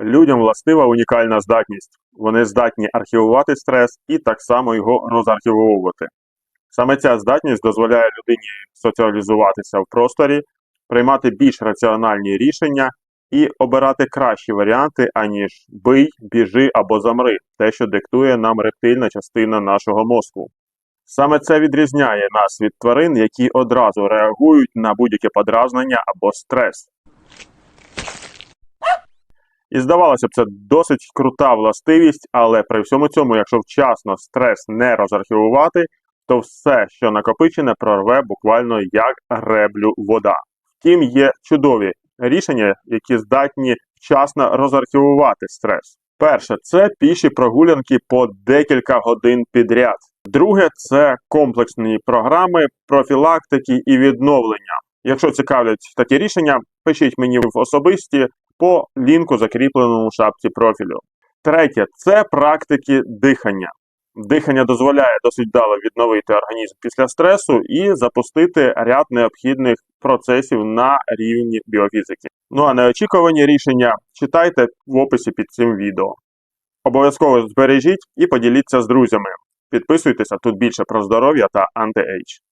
Людям властива унікальна здатність. Вони здатні архівувати стрес і так само його розархівовувати. Саме ця здатність дозволяє людині соціалізуватися в просторі, приймати більш раціональні рішення і обирати кращі варіанти, аніж бий, біжи або замри, те, що диктує нам рептильна частина нашого мозку. Саме це відрізняє нас від тварин, які одразу реагують на будь-яке подразнення або стрес. І здавалося б, це досить крута властивість, але при всьому цьому, якщо вчасно стрес не розархівувати, то все, що накопичене, прорве буквально як греблю вода. Втім, є чудові рішення, які здатні вчасно розархівувати стрес. Перше це піші прогулянки по декілька годин підряд. Друге це комплексні програми профілактики і відновлення. Якщо цікавлять такі рішення, пишіть мені в особисті по лінку, закріпленому в шапці профілю. Третє це практики дихання. Дихання дозволяє досить вдало відновити організм після стресу і запустити ряд необхідних процесів на рівні біофізики. Ну а неочікувані рішення читайте в описі під цим відео. Обов'язково збережіть і поділіться з друзями. Підписуйтеся тут більше про здоров'я та анти-ейдж.